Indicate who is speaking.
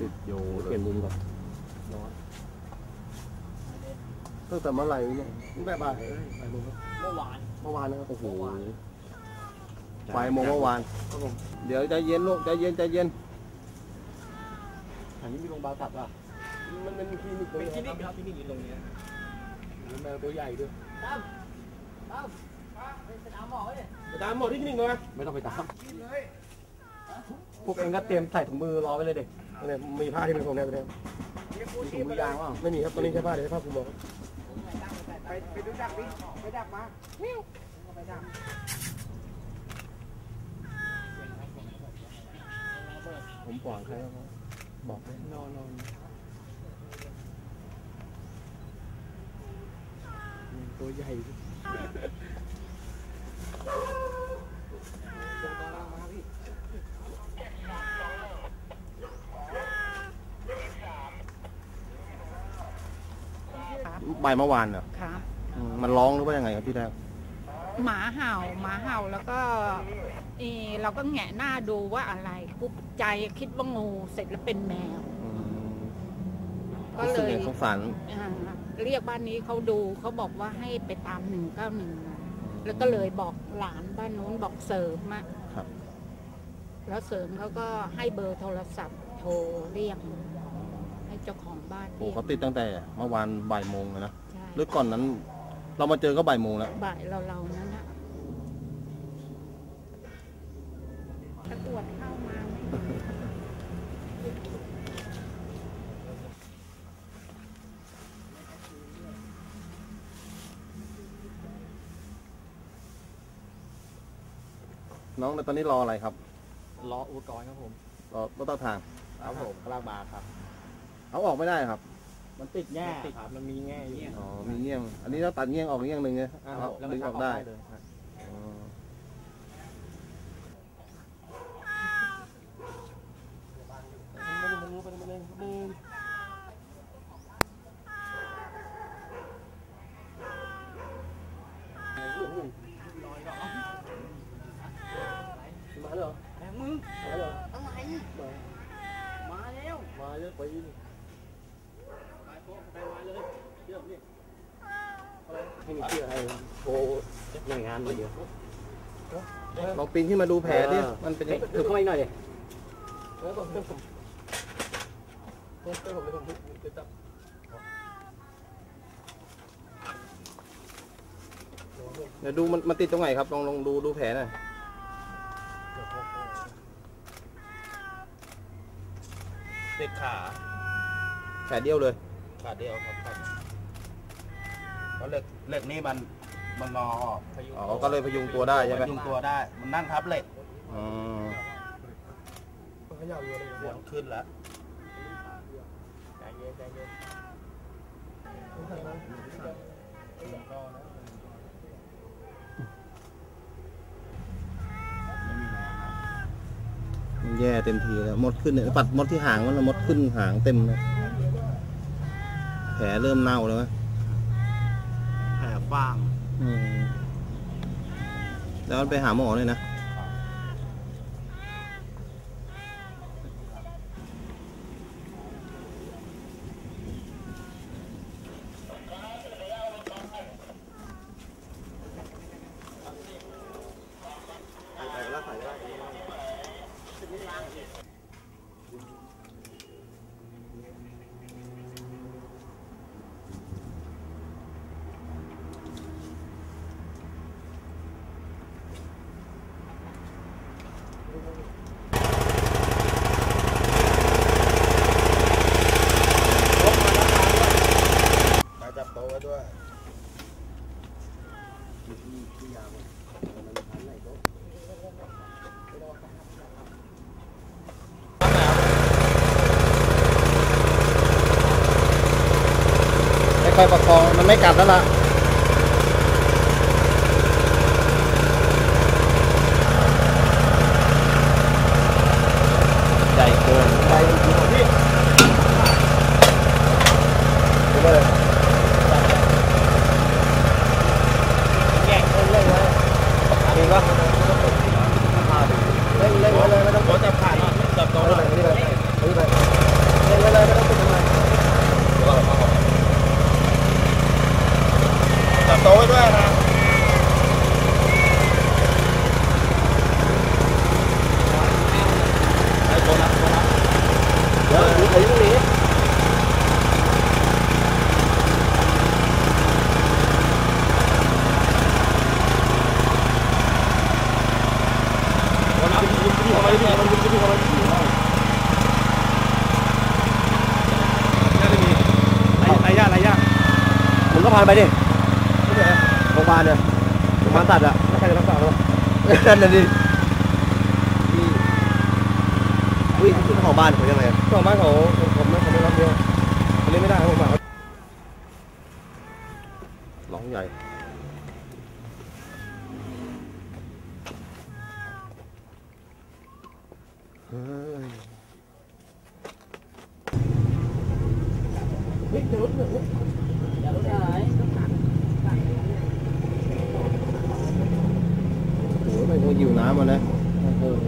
Speaker 1: ติดโย
Speaker 2: เปลี่ยนมุมก่อน
Speaker 1: ตั้งแต่เมื่อไหร่เนี่ยตั้งแต่บ่ายบ่าง
Speaker 3: เมื่อวาน
Speaker 1: เมื่อวานนะครับ
Speaker 2: โอ้โห
Speaker 1: ไฟโมงเมื่อวานเดี๋ยวใจเย็นลูกใจเย็นใจเย็น
Speaker 2: อันนี้มีโรงพยาบาลสัตว์ป่ะ
Speaker 1: มันเป็นคลินิก
Speaker 3: เป็นคลินิกครับคลินิกอยู่ตรงนี้
Speaker 1: มันแมวตัวใหญ่ด้วย
Speaker 3: ตั้มตั้มไปสนามหมอเลย
Speaker 1: ตามหมอที่คลินิกหน่อย
Speaker 2: ไม่ต้องไปตาม
Speaker 1: พวกเองก็เตรียมใส่ถุงมือรอไว้เลยเด็กเนี่ยมีผ้าที่เป็นของแนวตัวเนี้ย
Speaker 2: มีถุงมือยางว่ะ
Speaker 1: ไม่มีครับตอนนี้ใช้ผ้าเดี๋ยวใช้ผ้าคลุมหมอครับ
Speaker 3: ไปไปดูดักดิไปดักมาไปดัก
Speaker 1: ผมปล่อยใครบ้างครับบอกเลย
Speaker 3: นอนนอนตัวใหญ่ตัวกำลังมาพี่
Speaker 1: บ่ายเมื่อวานเหรอ
Speaker 4: ครับ
Speaker 1: อืมมันร้องหรือว่ายังไงครับพี่แรก
Speaker 4: หมาเห่าหมาเห่าแล้วก็เออเราก็แงะหน้าดูว่าอะไรปุ๊บใจคิดว่างูเสร็จแล้วเป็นแมว
Speaker 1: อืม
Speaker 4: ก็
Speaker 1: รู้
Speaker 4: เล
Speaker 1: สึก
Speaker 4: ย
Speaker 1: ไงสงสาร
Speaker 4: อ่าเรียกบ้านนี้เขาดูเขาบอกว่าให้ไปตามหนึ่งเก้าหนึ่งแล้วก็เลยบอกหลานบ้านนู้นบอกเสริมอะ
Speaker 1: ครับ
Speaker 4: แล้วเสริมเขาก็ให้เบอร์โทรศัพท์โทรเรียกให้ เจ้าของบ้าน
Speaker 1: โอ้
Speaker 4: เรียก
Speaker 1: เขาติดตั้งแต่เมื่อวานบ่ายโมงเลยนะ
Speaker 4: ใช่
Speaker 1: หรือก่อนนั้น เรามาเจอก็บ่ายโมงแล้ว
Speaker 4: บ่ายเราเราๆนั้นอะตะกรวดเข้ามาไม่มี
Speaker 1: น้องตอนนี้รออะไรครับ
Speaker 2: รออุปกรณ์ครับผม
Speaker 1: รอรถตัดทาง
Speaker 2: ครับผมกำลังมาครับ
Speaker 1: เอาออกไม่ได้ครับ
Speaker 2: มันติดแง่ครับมันมีแง่อยู่
Speaker 1: อ๋อ มีเงี้ยง อันนี้เราตัดเงี้ยงออกเงี้ยงหนึ่งไง
Speaker 2: อ่า
Speaker 1: เอา
Speaker 2: แล้ว
Speaker 1: ดึ
Speaker 2: มัน
Speaker 1: งอ
Speaker 2: ชั
Speaker 1: อกได้
Speaker 2: เลยครับ
Speaker 1: อ๋อมาแล้วเหรอ
Speaker 3: แหมมึง
Speaker 1: มาแล้วเหรอ
Speaker 3: อะไรมาแล้ว
Speaker 1: มาเยอะไป ให้มีเชื่อให้
Speaker 2: โอ้หน่วยงานมาเยอะ
Speaker 1: ลองปีนขึ้นมาดูแผลดิมันเป็นยังไง
Speaker 2: ถือเข้ามาอีกหน่อยดิ
Speaker 1: แล้วผมผมผมผมผมผมจะจับเดี๋ยวดูมันมันติดตรงไหนครับ ลองลองดูดูแผลหน่อย
Speaker 5: ติดขา
Speaker 1: แผลเดียวเลย
Speaker 5: ขาเดียวครับครับเพราะเหล็กเหล็กนี่มันมันงอออกพยุง
Speaker 1: อ๋อก็เลยพยุงตัวได้ใช่ไหม
Speaker 5: พยุงตัวได้ มันนั่งทับเหล็ก
Speaker 1: อ๋อ
Speaker 5: เสียงขึ้นแล้ว
Speaker 3: ใจเย็นใจเย็น
Speaker 1: มันแย่เต็มทีแล้วมดขึ้นเนี่ยปัดมดที่หางมันแล้วมดขึ้นหางเต็มเลย แผลเริ่มเน่าแล้วนะ
Speaker 5: แผลฟ้าง
Speaker 1: อืมแล้วไปหาหมอเลยนะ
Speaker 5: ไปจับโตะไว้ด้วย
Speaker 1: ไม่ ค่อยประคองมันไม่กัดแล้วล่ะ ใหญ่เกินใหญ่จริงๆพี่ดูเลย
Speaker 3: แย่งเล่นเล่นเลย
Speaker 1: จริงปะเล่นเล่นไว้เลยไม่ต้อง
Speaker 5: โตะจับขาดจับโตะหน่อย
Speaker 1: นี่ไปนี่ไป
Speaker 3: พาไปดิโรงพยาบาลเนี่ยโรงพยาบาลสัตว์อะใครจะรักษาเรานั่นน่ะดิอุ้ยที่ของบ้านเขายังไงของบ้านเขาผมไม่เขาไม่รับเดียวเขาเล่นไม่ได้ของบ้านร้องใหญ่เฮ้ยโอ้โหไม่ต้อง หิวน้ำมานะโอ้โห